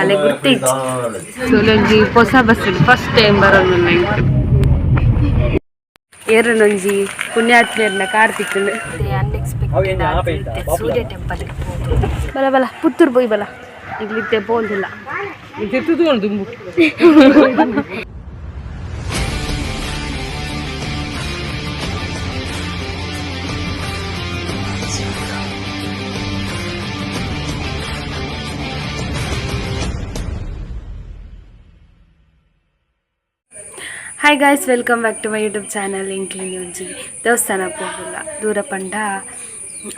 ಅಲೆ ಗುರ್ತಿತ್ತು. ಸೊಲೊಂಜಿ ಹೊಸ bus first time ಬರೋದು ನಂಗೆ ಏರನೊಂಜಿ ಪುಣ್ಯಾತ್ಮೇರ್ನ ಕಾರ್ತಿಕ್ ಸೂರ್ಯ ಟೆಂಪಲ್ ಬಲ ಬಲ ಪುತ್ತೂರ್ ಬೋಯ್ ಬಲ. ಇಲ್ಲಿತ್ತೆ ಪೋಂದಿಲ್ಲ hi guys welcome back to my YouTube channel ಇಂಕ್ಲಿನಿ ಒಂಜಿ ದೇವಸ್ಥಾನ ಹೋಗಿಲ್ಲ ದೂರ ಪಂಡ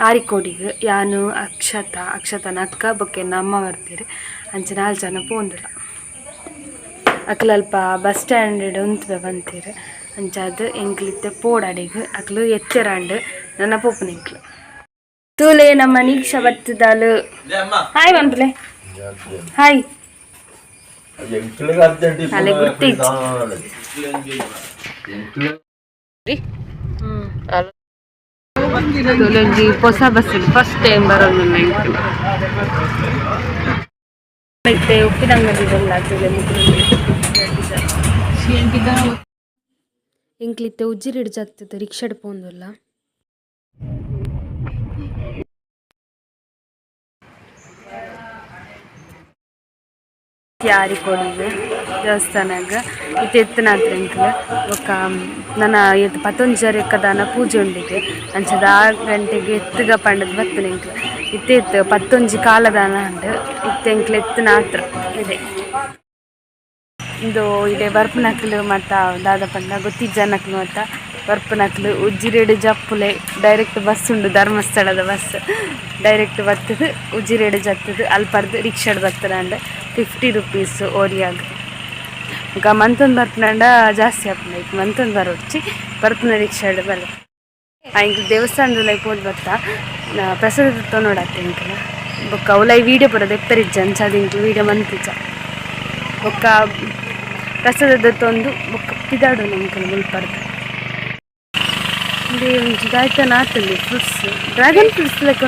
ಆರಿಕೋಡಿಗೆ ಯಾನು ಅಕ್ಷತ ಅಕ್ಷತ ಅಕ್ಕ ಬೊಕ್ಕೆ ನಮ್ಮ ಬರ್ತೀರಿ. ಅಂಚೆ ನಾಲ್ಕು ಜನ ಪೋಂದಿಲ್ಲ ಅಕ್ಲಲ್ಪ ಬಸ್ ಸ್ಟ್ಯಾಂಡ್ ಉಂತ್ವೆ ಬಂತೀರಿ. ಅಂಚ ಅದು ಎಂಕ್ಲಿತ್ತೆ ಪೋಡಾಡಿಗೆ ಅಕ್ಲು ಎಚ್ಚರಾಂಡ್ ನನ್ನ ಪೋಪು ಎಂಕ್ಲು ತೂಲೆ ನಮ್ಮ ನೀಕ್ಷ ಬರ್ತದಾಲು ಹಾಯ್ ಬಂದ್ಲೆ. ಹಾಯ್ ಸೊಲೊಂಜಿ ಹೊಸ ಬಸ್ ಫಸ್ಟ್ ಟೈಮ್ ಬರೋದು ನಂಗೆ ಮತ್ತೆ ಉಪ್ಪಿನಂಗಡಿಗೆಲ್ಲ ಎಂಕ್ಲಿತ್ತೆ ಉಜ್ಜಿರಿಡ್ ಜತ್ತದ ರಿಕ್ಷಾಡ್ ಪೋಂದಲ್ಲ. ಯಾರಿ ಕೊಡಿಗೆ ದೇವಸ್ಥಾನಾಗ ಇತ್ತೆ ಎತ್ತನಾತ್ರ ಬೊಕ್ಕ ನನ್ನ ಎತ್ತು ಪತ್ತೊಂಜಾರು ಎಕ್ಕದಾನ ಪೂಜೆ ಉಂಡಿಗೆ ಅಂಚದ ಆರು ಗಂಟೆಗೆ ಎತ್ತುಗ ಪಂಡದ ಬತ್ತನ ಎಂಕ್ಲು ಇತ್ತೆ ಪತ್ತೊಂಜಿ ಕಾಲದಾನ ಅಂಡ್ ಇತ್ತೆ ಎಂಕ್ಲು ಎತ್ತನ ಹತ್ರ ಇದೆ. ಇದು ಇದೆ ಬರ್ಪನಕ್ಲು ಮತ್ತು ದಾದ ಪಂಡ ಗೊತ್ತಿಜ್ಜನಕ್ಲು ಮತ್ತು ಬರ್ಪನಕ್ಲು ಉಜ್ಜಿರೇಡು ಜಪ್ಪುಲೆ ಡೈರೆಕ್ಟ್ ಬಸ್ ಉಂಡು, ಧರ್ಮಸ್ಥಳದ ಬಸ್ ಡೈರೆಕ್ಟ್ ಬರ್ತದೆ ಉಜ್ಜಿರೇಡು ಜತ್ತದು, ಅಲ್ಪರ್ದು ರಿಕ್ಷಾಡ್ ಬರ್ತದೆ ಅಂಡ್ ಫಿಫ್ಟಿ ರುಪೀಸ್ ಓರಿಯಾಗ. ಈಗ ಮಂತೊಂದು ಬರ್ಪನಂಡ ಜಾಸ್ತಿ ಆಪುಂಡು ಈಗ ಮಂತೊಂದು ಬರೋಚ್ಚಿ ಬರ್ಪನ ರಿಕ್ಷಾಡ್ ಬರ ಈಗ ದೇವಸ್ಥಾನದ ಹೋದ್ ಬರ್ತಾ ಪ್ರಸಾದ ಪ್ರಸಾದ ತೊನೋಡತ್ತೆ ಇಂಕ ಬೊಕ್ಕ ಅವಲೈ ವೀಡಿಯೋ ಬರೋದು ಎಪ್ಪರಿಜ್ಜ ಅಂಚಾದ ಇಂಕ ವೀಡಿಯೋ ಮಂತಿಜ್ಜ. ಬೊಕ್ಕ ಪ್ರಸಾದದ ತೊಂದು ಬೊಕ್ಕ ಪಿದಾಡು ನಮ್ಗೆ ಮುಲ್ಪರ್ದು ಇಲ್ಲಿ ಒಂಜಿ ದಾಯ್ತನ ಆತಲ್ಲಿ ಫ್ರೂಟ್ಸ್ ಡ್ರ್ಯಾಗನ್ ಫ್ರೂಟ್ಸ್ ಲೆಕ್ಕ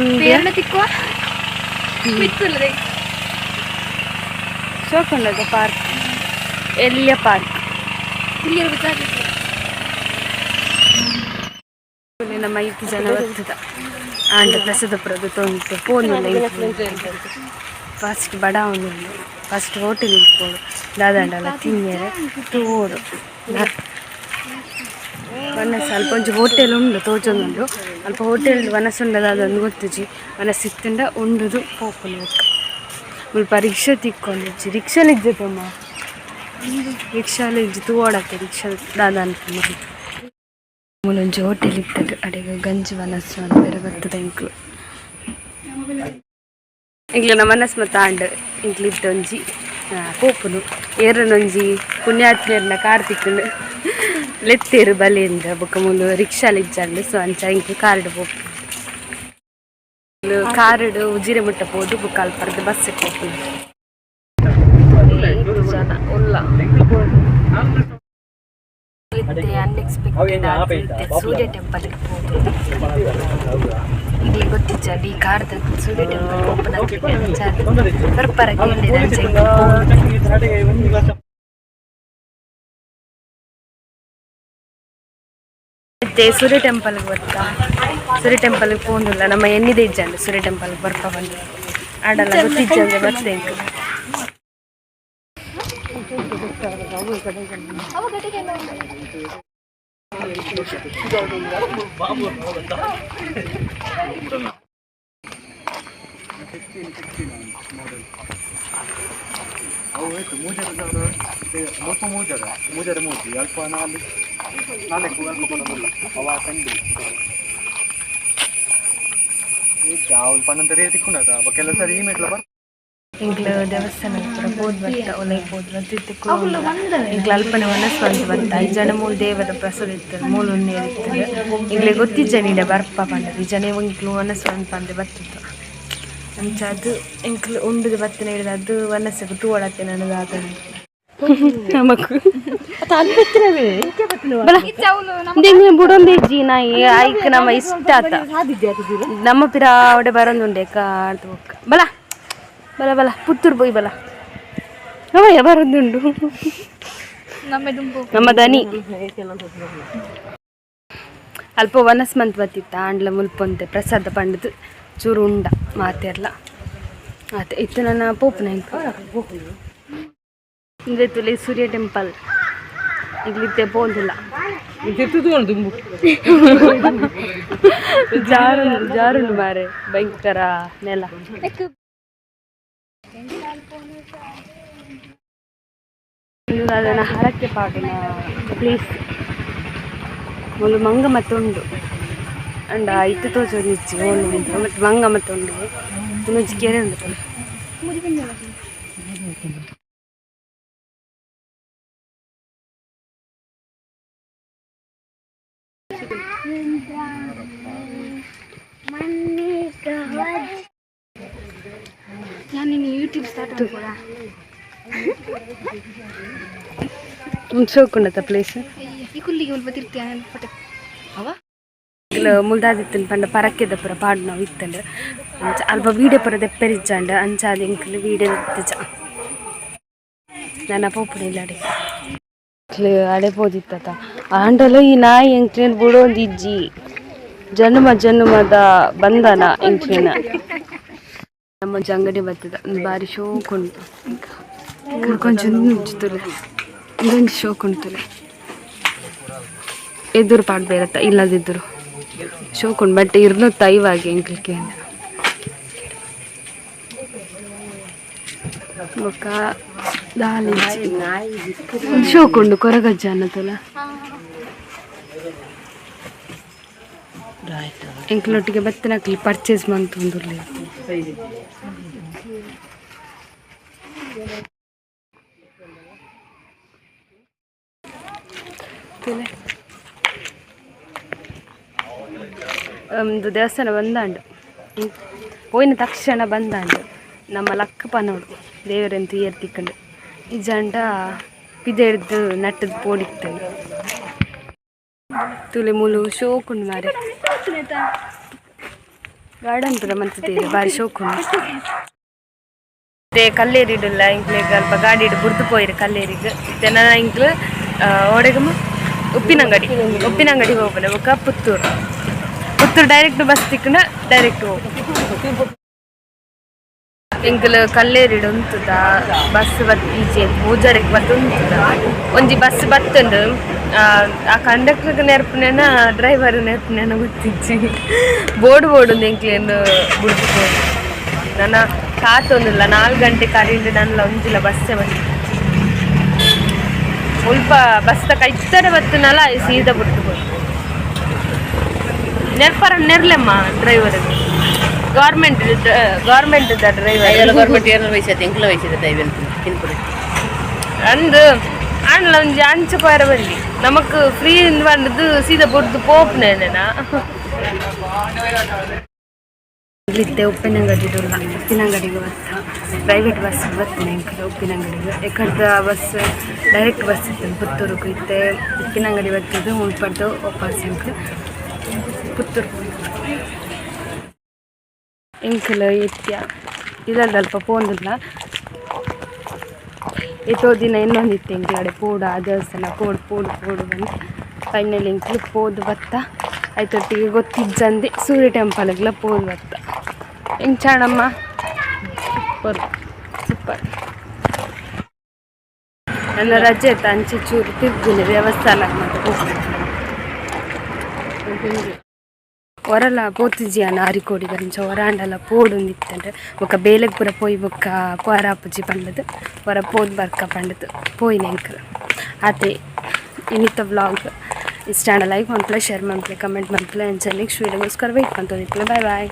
ಶೋಕೊಂಡದ ಪಾರ್ಕ್ ಎಲ್ಲಿಯ ಪಾರ್ಕ್ ಇಲ್ಲಿ ನಮ್ಮ ಐದು ಜನ ಬರ್ತದ ಆಂಡ ಪ್ರಸಾದ ಪುರದ ತೊಂದು ಫೋನಿಲ್ಲ ಫಸ್ಟ್ ಬಡ ಅವನಿಲ್ಲ ಫಸ್ಟ್ ಹೋಟೆಲ್ ಇಟ್ಕೊಂಡು ದಾದಂಡಲ್ಲ ತಿನ್ನೇರೆ ತೂರು ವನಸ್ ಅಲ್ಪ ಒಂಜಿ ಹೋಟೆಲ್ ಉಂಡು ತೋಜೊಂದುಂಡು. ಅಲ್ಪ ಹೋಟೆಲ್ ವನಸುಂಡದ ಉಂಡದಾದಂದು ಗೊತ್ತುಜಿ. ವನಸ್ ಉಂಡುದು ಪೋಪುನ ಮುಲ್ಪ ರಿಕ್ಷಾ ತಿಕ್ಕೊಂಡಿಜ್ಜಿ. ರಿಕ್ಷಾಲ್ ಇಜ್ಜದಮ್ಮ ರಿಕ್ಷಾಲ್ ಇಜ್ಜಿ ತೂವಡಕ್ಕೆ ರಿಕ್ಷಾ ದಾದ ಅನ್ಕೊಂಡು ಮೂಲೊಂಜಿ ಹೋಟೆಲ್ ಇತ್ತದು. ಅಡೆಗೆ ಗಂಜಿ ವನಸ್ಸು ಅಂತ ಬೇರೆ ಬರ್ತದೆ ಇಂಕ್ಲು ಇಂಕ್ಲು ನಮ್ಮ ಮನಸ್ ಮತ್ತು ಆಂಡ್ ಆ, ಪೋಪುನು ಏರನೊಂಜಿ ಪುಣ್ಯಾತ್ಮೇರ್ನ ಕಾರ್ತಿಕ್ನು ಲೆತ್ತೇರು ಬಲೆಯಿಂದ ಬೊಕ್ಕ ಮುಂದೆ ರಿಕ್ಷಾಲ್ ಇಜ್ಜಂಡು ಸೊ ಅಂಚ ಇಂಕ್ಲು ಕಾರ್ಡ್ ಪೋಪು ಕಾರ್ಡ್ ಉಜಿರೆ ಮುಟ್ಟ ಪೋದು ಬುಕ್ಕ ಅಲ್ಪರ್ದು ಬಸ್ ಹೋಗ್ತೀನಿ ಜನ, ಉಲ್ಲ. ಅನ್ಎಕ್ಸ್ಪೆಕ್ಟೆಡ್ ಸೂರ್ಯ ಟೆಂಪಲ್ ಇಲ್ಲಿ ಗೊತ್ತಿಜ್ಜ ಡಿ ಕಾರ್ದ ಸೂರ್ಯ ಟೆಂಪಲ್ ಓಪನ್ ಕೇಳಿದೆ ಮತ್ತೆ ಸೂರ್ಯ ಟೆಂಪಲ್ಗೆ ಬರ್ತಾ ಸೂರ್ಯ ಟೆಂಪಲ್ಗೆ ಪೋಂದಿಲ್ಲ ನಮ್ಮ ಎನ್ನಿದೆ ಇಜ್ಜಂಡು ಸೂರ್ಯ ಟೆಂಪಲ್ಗೆ ಬರ್ಪ ಬಂದು ಆಡಲ್ಲ ಗೊತ್ತಿಜ್ಜಂಗೆ ಬರ್ತೆ ಇಂಕ ಅವು ಆಯ್ತು ಮೂಜರ ಮುಲ್ಪ ಮೂಜರ ಮೂಜರ ಮೂಜಿ ಅಲ್ಪ ನಾಲ್ಕು ನಾಲ್ಕು ಅಲ್ಪ ಕೊಡೋದಿಲ್ಲ ಅವ ಕಂಡು ಈಗ ಅವ್ನು ಪನ್ನಂತ ರೇಟ್ ತಿಕ್ಕೊಂಡದ ಅವ ಕೆಲಸ ಸರಿ ಈ ಮೆಟ್ಲ ಬರ್ ಇಂಕ್ಲ ದೇವಸ್ಥಾನ ಪೂರ ಬೋದ್ ಬರ್ತ ಒಲೆ ಬೋದ್ ಬರ್ತಿತ್ತು ಇಂಕ್ಲ ಅಲ್ಪನೆ ಮನಸ್ಸು ಅಂತ ಬರ್ತ ಐದು ಜನ ಮೂಲ ದೇವರ ಪ್ರಸಾದ ಇರ್ತಾರೆ ಮೂಲ ಉಣ್ಣೆ ಇರ್ತಾರೆ ಇಂಕ್ಲೆ ಗೊತ್ತಿಜ್ಜ ನೀಡ ಬರ್ಪ ಪಂಡ ಈ ಜನ ಇಂಕ್ಲು ಮನಸ್ಸು ಅಂತ ಪಂದೆ ಬರ್ತಿತ್ತು ಅಂಚ ಅದು ಇಂಕ್ಲು ಉಂಡುದು ಬತ್ತಿನ ಹಿಡಿದು ಅದು ವನಸಕ್ಕೆ ತೂವಡತ್ತೆ ನನಗೆ ಆತನ ನಮಕು ಬುಡೊಂದು ಇಜ್ಜಿ ನಾಯಿ ಐಕ್ ನಮ್ಮ ಇಷ್ಟ ಆತ. ನಮ್ಮ ಪಿರ ಅವಡೆ ಬರೊಂದುಂಡೆ ಕಾಡ್ದು ಬೊಕ್ಕ ಬಲ. ಬಲ ಬಲ. ಪುತ್ತೂರ್ ಬೋಯ್ ಬಲ. ಅವಯ್ಯ ಬರೋದುಂಡು? ನಮ್ಮ ದನಿ. ಅಲ್ಪ ವನಸ್ಮಂತ್ ಬತ್ತಿತ್ತ ಆಂಡ್ಲ ಮುಲ್ಪೊಂತೆ ಪ್ರಸಾದ ಪಂಡದು ಚೂರು ಉಂಡ ಮಾತೆರ್ಲ. ಆತೆ ಇತ್ತು ನನ್ನ ಪೋಪನ ತುಲಿ ಸೂರ್ಯ ಟೆಂಪಲ್. ಇಲ್ಲಿ ತೆಪೋದಿಲ್ಲ ಜಾರುಂಡು ಜಾರುಂಡು ಮಾರೆ ಭಯಂಕರ ನೆಲ. ಅದನ್ನ ಹರಕ್ಕೆ ಪಾಡಿನ ಪ್ಲೇಸ್ ಒಂದು ಮಂಗ ಮತ್ತೊಂದು ಅಂಡ ಇತ್ತು ತೋಚೋದು ಇಚ್ಚಿ ಓಲು ಉಂಟು ಮತ್ತು ಮಂಗ ಮತ್ತೊಂದು ಇನ್ನೊಂದು ಕೆರೆ ಉಂಟು ನಾನು ಯೂಟ್ಯೂಬ್ ಸ್ಟಾರ್ಟ್ ಒಂದು ಶೋಕುಂಡತ ಪ್ಲೇಸ್ ಈ ಕುಲ್ಲಿಗೆ ಒಂದು ಬರ್ತಿರ್ತೀಯ ಪಟ ಮುಲ್ದಾದಿತ್ತನ್ ಪಂಡ ಪರಕ್ಕೆದ ಪುರ ಪಾಡು ನಾವು ಇತ್ತಂಡ ಅಂಚ ಅಲ್ಪ ವೀಡಿಯೋ ಪುರ ದೆಪ್ಪರಿಜ್ಜಾಂಡ ಅಂಚಾದ ಎಂಕ್ಲು ವೀಡಿಯೋ ದೆತ್ತಜ ನನ್ನ ಪೋಪುನ ಇಲ್ಲಡೆ ಅಡೆ ಪೋದಿತ್ತ ಆಂಡಲ ಈ ನಾಯಿ ಎಂಕ್ಲಿನ ಬಿಡೋಂದು ಇಜ್ಜಿ. ಜನ್ಮ ಜನ್ಮದ ಬಂಧನ ಎಂಕ್ಲಿನ. ನಮ್ಮ ಅಂಗಡಿ ಬರ್ತದ ಒಂದು ಬಾರಿ ಶೋಕ್ ಉಂಟು ಕೊಂಚ ಉಂಚುತ್ತಲೆ ಇದೊಂದು ಶೋಕ್ ಉಂಟುಲೆ ಎದುರು ಪಾಡ್ ಬೇರತ್ತ ಇಲ್ಲದಿದ್ದರು. ಶೋಕ್ பட் ಬಟ್ ಇರ್ನುತ್ತ எங்களுக்கு ಬೊಕ್ಕ ದಾಳಿ ಶೋಕ್ ಉಂಡು ಕೊರಗಜ್ಜ ಅನ್ನತಲ್ಲ ಎಂಕ್ಲೊಟ್ಟಿಗೆ ಬತ್ತನಕ್ಲಿ ಪರ್ಚೇಸ್ ಮಂತೊಂದುರ್ಲಿ ತಿಲೆ ಒಂದು ದೇವಸ್ಥಾನ ಬಂದಾಂಡು. ಹೋಯಿನ ತಕ್ಷಣ ಬಂದಾಂಡು ನಮ್ಮ ಲಕ್ಕ ದೇವರಂತ ಏರ್ತಿಕೊಂಡು ಈ ಜಂಡ ಪಿದೆಡ್ದು ನಟ್ಟದು ಪೋಡಿತ್ತು ತುಲೆ ಮುಲು ಶೋಕುಂಡು ಮಾರೆ. ಗಾರ್ಡನ್ ಪುರ ಮಂತಿದ್ದೇವೆ ಬಾರಿ ಶೋಕುಂಡು. ಮತ್ತೆ ಕಲ್ಲೇರಿಡಲ್ಲ ಇಂಕ್ಲೆಗ್ ಅಲ್ಪ ಗಾಡಿ ಬುರ್ದು ಪೋಯಿರು ಕಲ್ಲೇರಿಗೆ. ಜನ ಇಂಕ್ಲು ಒಡೆಗಮ್ಮ ಉಪ್ಪಿನಂಗಡಿ. ಉಪ್ಪಿನಂಗಡಿ ಹೋಗ್ಬಲ್ಲ ಪುತ್ತೂರು. ಪುತ್ತೂರು ಡೈರೆಕ್ಟ್ ಬಸ್ திக்குனா ಡೈರೆಕ್ಟ್ ಹೋಗು. ಕಲ್ಲೇರಿಡ್ ಉಂತುದ ಬಸ್ ಬತ್ ಈಚೆ ಮೂಜಾರಿಗೆ ಬತ್ ಒಂಜಿ ಬಸ್ ಬತ್ತಂಡು, ಆ ಕಂಡಕ್ಟರ್ ನೆರ್ಪನೇನ ಡ್ರೈವರ್ ನೆರ್ಪನೇನ ಗೊತ್ತಿಜ್ಜಿ. ಬೋರ್ಡ್ ಬೋರ್ಡ್ ಒಂದು ಎಂಕ್ಲೇನು ಬುಡ್ದು ನನ್ನ ಕಾತೊಂದಿಲ್ಲ ನಾಲ್ಕು ಗಂಟೆ ಕರೀಂಡು ನನ್ನ ಒಂದಿಲ್ಲ ಬಸ್ಸೇ ಬಂದು. ಸ್ವಲ್ಪ ಬಸ್ ತಕ ಇತ್ತರೆ ಬತ್ತನಲ್ಲ ಸೀದಾ ಬಿಟ್ಟು ನೆರ್ಪರ ನೆರ್ಲೆಮ್ಮ driver government government driver government ಏನೋ ವಯಸ್ಸೈತೆ ಎಂಕ್ಲ ವಯಸ್ಸಿದೆ ದೈವ ತಿನ್ಕೊಡಿ ಅಂದು ಅಣ್ಣ ಒಂಜಿ ಅಂಚ ಪಾರ ಬಲ್ಲಿ ನಮಕ್ ಫ್ರೀ ಬಂದದ್ದು ಸೀದಾ ಬುಡ್ದು ಪೋಪ್ನೇನಾ ಇಲ್ಲಿದ್ದೆ ಉಪ್ಪಿನಂಗಡಿ ಇರಲ್ಲ ಉಪ್ಪಿನಂಗಡಿಗೆ ಬರ್ತಾ ಪ್ರೈವೇಟ್ ಬಸ್ ಬರ್ತೀನಿ ಎಂಕಲ್ ಉಪ್ಪಿನಂಗಡಿಗೆ ಯಾಕಂದ್ರೆ ಬಸ್ ಡೈರೆಕ್ಟ್ ಬಸ್ ಇತ್ತು ಪುತ್ತೂರಿಗೆ ಇತ್ತೆ ಉಪ್ಪಿನಂಗಡಿ ಬರ್ತಿದ್ದು ಉಳ್ಪಡ್ದು ವಾಪಸ್ ಎಂಕಲ್ ಪುತ್ತೂರು ಎಂಕಲ್ ಇತ್ಯ ಇದಲ್ದ ಅಲ್ಪ ಪೋಂದಿಲ್ಲ ಎಷ್ಟೋ ದಿನ ಇನ್ನೊಂದಿತ್ತು ಎಂಕ್ಲಡೆ ಪೋಡ ದೇವಸ್ಥಾನ ಪೋಡು ಪೋಡು ಪೋಡು ಬಂದು ಫೈನಲ್ ಎಂಕ್ಲು ಪೋದು ಬತ್ತ ಆಯ್ತೊಟ್ಟಿಗೆ ಗೊತ್ತಿಜ್ಜಂದೆ ಸೂರ್ಯ ಟೆಂಪಲ್ಗೆಲ್ಲ ಪೋದು ಬತ್ತ ಹೆಂಗ್ ಚಾಣಮ್ಮ ಸೂಪರ್ ಸೂಪರ್ ನನ್ನ ರಜೆ ಆಯ್ತು ಅಂಚೆ ಚೂರು ತಿರ್ಗಿನ ದೇವಸ್ಥಾನ ಮತ್ತೆ ಹೊರಲ ಪೋತಿಜಿ ಅನ್ನ ಅರಿಕೋಡಿ ಗಂಚ ಹೊರಾಂಡಲ ಪೋಡು ನಿತ್ತಂಡ್ರೆ ಬೊಕ್ಕ ಬೇಲೆಗ್ ಪೂರ ಪೋಯಿ ಬೊಕ್ಕ ಪೋರಾಪುಜಿ ಪಂಡದು ಹೊರ ಪೋದ್ ಬರ್ಕ ಪಂಡದು ಪೋಯಿನ ಎಂಕಲ್ ಆತೆ ಇನ್ನಿತ್ತ ವ್ಲಾಗ್ ಇಷ್ಟ ಲೈಕ್ ಮಂತ್ಲೆ ಶೇರ್ ಮಂತ್ಲೆ ಕಮೆಂಟ್ ಮಂತ್ಲೆ ಅಂಚೆ ನೆಕ್ಸ್ಟ್ ವೀಡಿಯೋಗೋಸ್ಕರ ವೆಯ್ಟ್ ಮಾಡ್ತೋದಿತ್ತಲೆ ಬಾಯ್ ಬಾಯ್